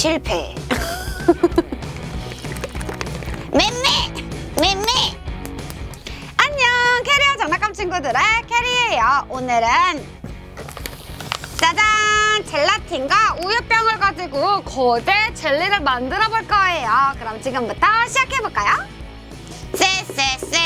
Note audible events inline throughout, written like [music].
실패. [laughs] 맴매! 맴매! 안녕! 캐리어 장난감 친구들의 캐리예요. 오늘은 짜잔! 젤라틴과 우유병을 가지고 거대 젤리를 만들어 볼 거예요. 그럼 지금부터 시작해 볼까요? 쎄쎄쎄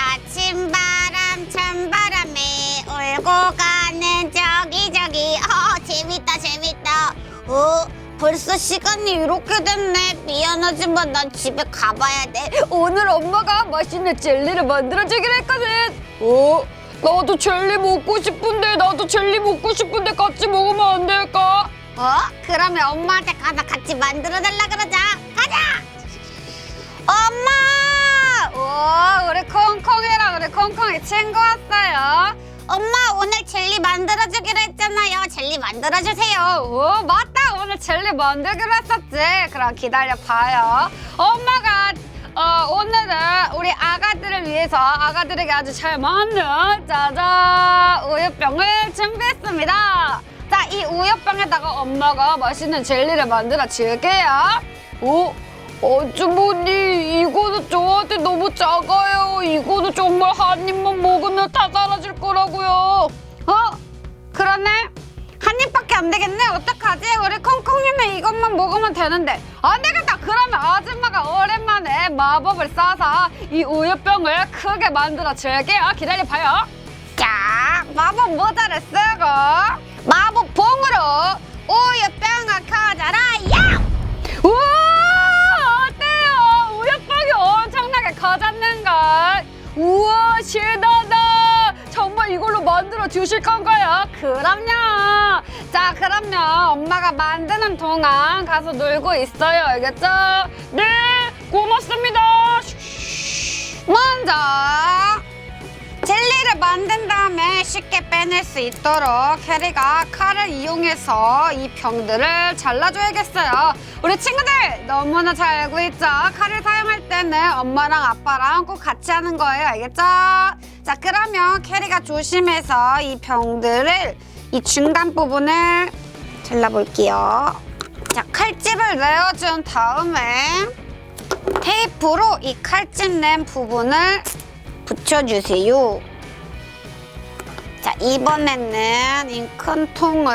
아침 바람 찬바람에 울고 가는 저기 저기 어 재밌다 재밌다 어 벌써 시간이 이렇게 됐네 미안하지만 난 집에 가봐야 돼 오늘 엄마가 맛있는 젤리를 만들어주기로 했거든. 어? 나도 젤리 먹고 싶은데 나도 젤리 먹고 싶은데 같이 먹으면 안 될까? 어? 그러면 엄마한테 가서 같이 만들어달라 그러자 가자 엄마 와 우리 콩콩이랑 우리 콩콩이 친구 왔어요. 엄마 오늘 젤리 만들어주기로 했잖아요 젤리 만들어주세요 오 맞다 오늘 젤리 만들기로 했었지. 그럼 기다려봐요. 엄마가 어, 오늘은 우리 아가들을 위해서 아가들에게 아주 잘 맞는 짜잔 우유병을 준비했습니다. 자, 이 우유병에다가 엄마가 맛있는 젤리를 만들어 줄게요. 오, 아주머니 이거는 저한테 너무 작아요. 이거는 정말 한 입만 먹으면 다 사라질 거라고요. 어? 그러네. 한 입밖에 안 되겠네. 어떡하지? 우리 콩콩이는 이것만 먹으면 되는데. 안 되겠다. 그러면 아줌마가 오랜만에 마법을 써서 이 우유병을 크게 만들어 줄게요. 기다려봐요. 자 마법 모자를 쓰고 마법 봉으로 우유병을 커져라 야! 우와! 어때요? 우유병이 엄청나게 커졌는걸. 우와, 신나다. 정말 이걸로 만들어 주실 건가요? 그럼요. 자, 그러면 엄마가 만드는 동안 가서 놀고 있어요. 알겠죠? 네, 고맙습니다. 먼저 젤리를 만든 다음에 쉽게 빼낼 수 있도록 캐리가 칼을 이용해서 이 병들을 잘라줘야겠어요. 우리 친구들 너무나 잘 알고 있죠? 칼을 사용할 때는 엄마랑 아빠랑 꼭 같이 하는 거예요. 알겠죠? 자 그러면 캐리가 조심해서 이 병들을 이 중간 부분을 잘라볼게요. 자 칼집을 내어준 다음에 테이프로 이 칼집 낸 부분을 붙여주세요. 자, 이번에는 이 큰 통을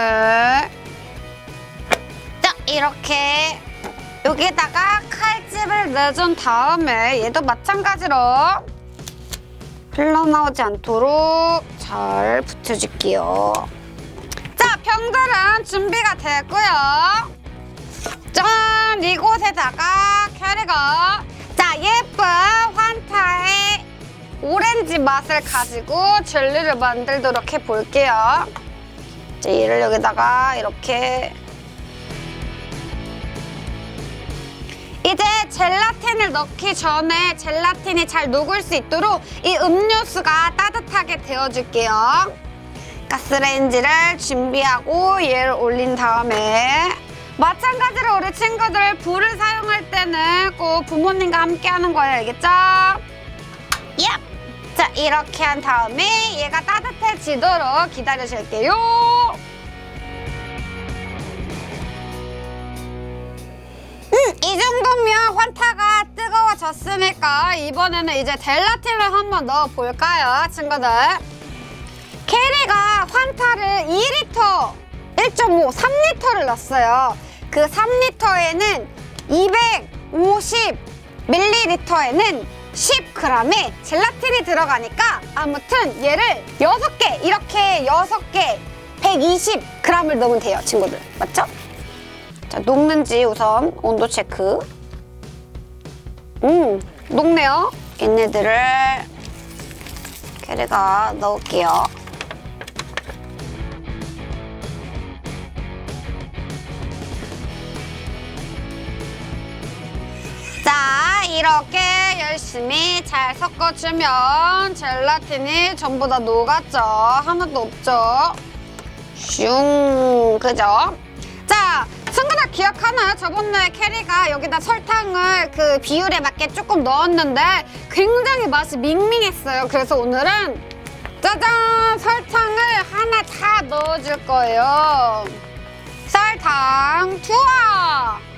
자, 이렇게 여기다가 칼집을 내준 다음에 얘도 마찬가지로 흘러나오지 않도록 잘 붙여줄게요. 자, 병들은 준비가 됐고요. 짠! 이곳에다가 캐리가 자 예쁜 환타의 오렌지 맛을 가지고 젤리를 만들도록 해볼게요. 자, 얘를 여기다가 이렇게 이제 젤라틴을 넣기 전에 젤라틴이 잘 녹을 수 있도록 이 음료수가 따뜻하게 데워줄게요. 가스레인지를 준비하고 얘를 올린 다음에 마찬가지로 우리 친구들 불을 사용할 때는 꼭 부모님과 함께 하는 거예요 알겠죠? 얍! 자 이렇게 한 다음에 얘가 따뜻해지도록 기다려 줄게요 음, 이 정도면 환타가 뜨거워졌으니까 이번에는 이제 젤라틴을 한번 넣어볼까요 친구들 캐리가 환타를 2리터, 1.5, 3리터를 넣었어요. 그 3리터에는 250ml에는 10g의 젤라틴이 들어가니까 아무튼 얘를 6개, 이렇게 6개 120g을 넣으면 돼요, 친구들. 맞죠? 자, 녹는지 우선 온도 체크. 음, 녹네요. 얘네들을 캐리가 넣을게요. 이렇게 열심히 잘 섞어주면 젤라틴이 전부 다 녹았죠. 하나도 없죠. 슝, 그죠? 자, 친구들 기억하나요? 저번에 캐리가 여기다 설탕을 그 비율에 맞게 조금 넣었는데 굉장히 맛이 밍밍했어요. 그래서 오늘은 짜잔! 설탕을 하나 다 넣어줄 거예요. 설탕 투하!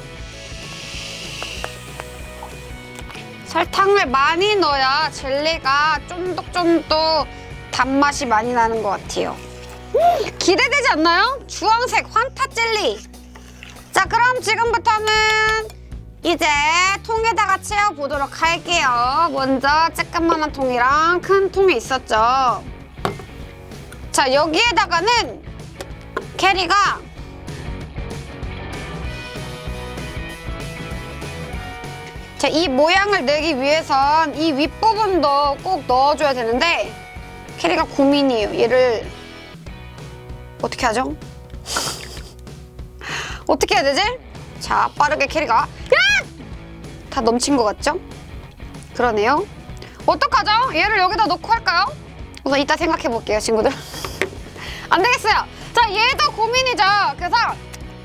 설탕을 많이 넣어야 젤리가 쫀득쫀득 단맛이 많이 나는 것 같아요. 음, 기대되지 않나요? 주황색 환타 젤리. 자, 그럼 지금부터는 이제 통에다가 채워보도록 할게요. 먼저 쬐끄만한 통이랑 큰 통이 있었죠. 자, 여기에다가는 캐리가 자, 이 모양을 내기 위해선 이 윗부분도 꼭 넣어줘야 되는데 캐리가 고민이에요. 얘를 어떻게 하죠? 어떻게 해야 되지? 자, 빠르게 캐리가 야! 다 넘친 것 같죠? 그러네요. 어떡하죠? 얘를 여기다 놓고 할까요? 우선 이따 생각해 볼게요, 친구들. [laughs] 안 되겠어요. 자, 얘도 고민이죠. 그래서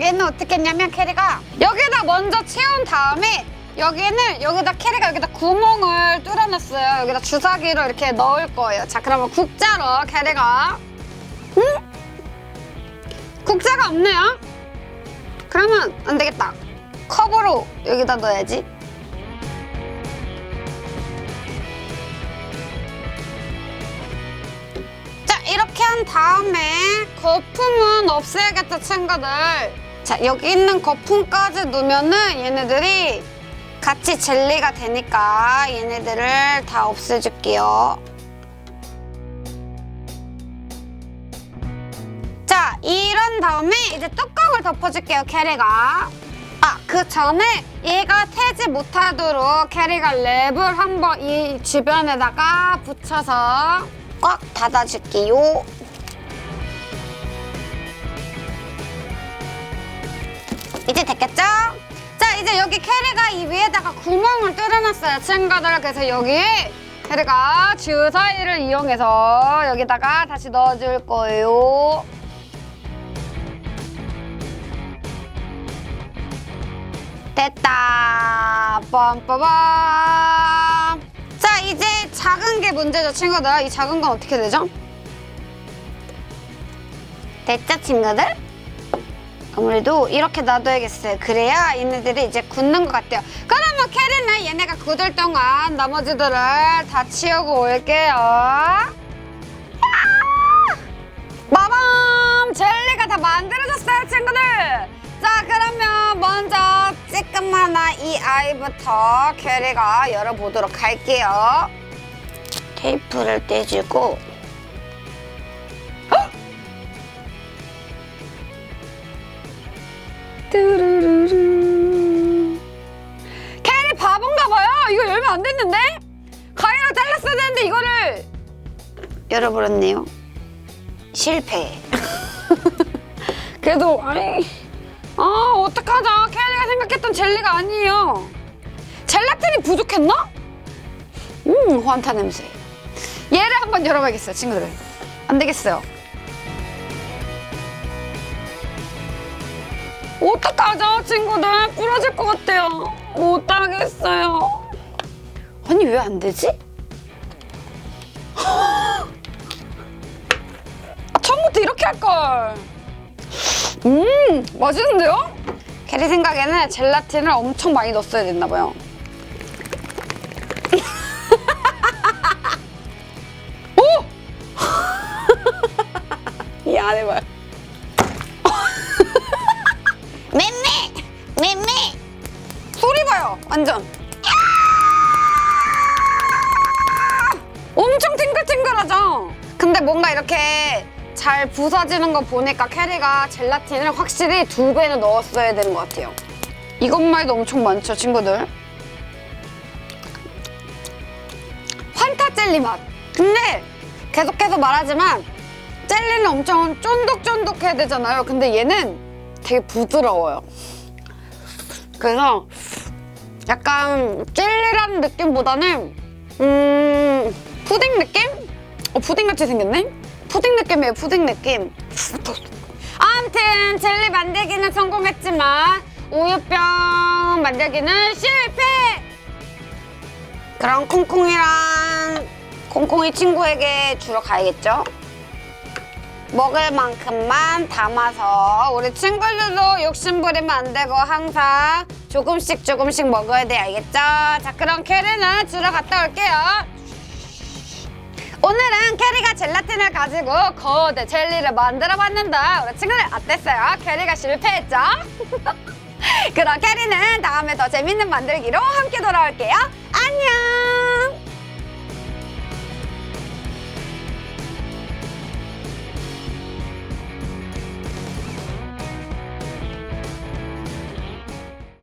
얘는 어떻게 했냐면 캐리가 여기다 먼저 채운 다음에 여기는 여기다 캐리가 여기다 구멍을 뚫어놨어요. 여기다 주사기로 이렇게 넣을 거예요. 자, 그러면 국자로 캐리가 응? 국자가 없네요. 그러면 안 되겠다. 컵으로 여기다 넣어야지. 자, 이렇게 한 다음에 거품은 없애야겠다, 친구들. 자, 여기 있는 거품까지 넣으면은 얘네들이 같이 젤리가 되니까 얘네들을 다 없애줄게요. 자, 이런 다음에 이제 뚜껑을 덮어줄게요, 캐리가. 아, 그 전에 얘가 태지 못하도록 캐리가 랩을 한번 이 주변에다가 붙여서 꽉 닫아줄게요. 이제 됐겠죠? 자, 이제 여기 캐리가 이 위에다가 구멍을 뚫어놨어요, 친구들. 그래서 여기에 캐리가 주사위를 이용해서 여기다가 다시 넣어줄 거예요. 됐다. 빰빠밤. 자, 이제 작은 게 문제죠, 친구들. 이 작은 건 어떻게 되죠? 됐죠, 친구들? 아무래도 이렇게 놔둬야겠어요. 그래야 얘네들이 이제 굳는 것 같아요. 그러면 캐리는 얘네가 굳을 동안 나머지들을 다 치우고 올게요. 아! 마밤! 젤리가 다 만들어졌어요, 친구들! 자, 그러면 먼저 찌끄만한 이 아이부터 캐리가 열어보도록 할게요. 테이프를 떼주고 열어버렸네요. 실패. [laughs] 그래도 아니 아 어떡하죠? 캐리가 생각했던 젤리가 아니에요. 젤라틴이 부족했나? 음 환타 냄새. 얘를 한번 열어봐야겠어요, 친구들. 안 되겠어요. 어떡하죠, 친구들? 부러질 것 같아요. 못하겠어요. 아니, 왜 안 되지? 이렇게 할걸. 음, 맛있는데요? 캐리 생각에는 젤라틴을 엄청 많이 넣었어야 됐나봐요. 오! [laughs] 이 안에 봐요. [laughs] 맴매! 맴매! 소리 봐요, 완전. 엄청 탱글탱글하죠? 근데 뭔가 이렇게 잘 부서지는 거 보니까 캐리가 젤라틴을 확실히 두 배는 넣었어야 되는 것 같아요. 이것만 해도 엄청 많죠, 친구들? 환타 젤리 맛. 근데 계속해서 말하지만 젤리는 엄청 쫀득쫀득해야 되잖아요. 근데 얘는 되게 부드러워요. 그래서 약간 젤리라는 느낌보다는 음 푸딩 느낌? 어 푸딩 같이 생겼네? 푸딩 느낌이에요 푸딩 느낌 아무튼 젤리 만들기는 성공했지만 우유병 만들기는 실패 그럼 콩콩이랑 콩콩이 친구에게 주러 가야겠죠? 먹을 만큼만 담아서 우리 친구들도 욕심 부리면 안 되고 항상 조금씩 조금씩 먹어야 돼 알겠죠? 자 그럼 캐리는 주러 갔다 올게요 오늘은 캐리가 젤라틴을 가지고 거대 젤리를 만들어 봤는데 우리 친구들 어땠어요? 캐리가 실패했죠? [laughs] 그럼 캐리는 다음에 더 재밌는 만들기로 함께 돌아올게요 안녕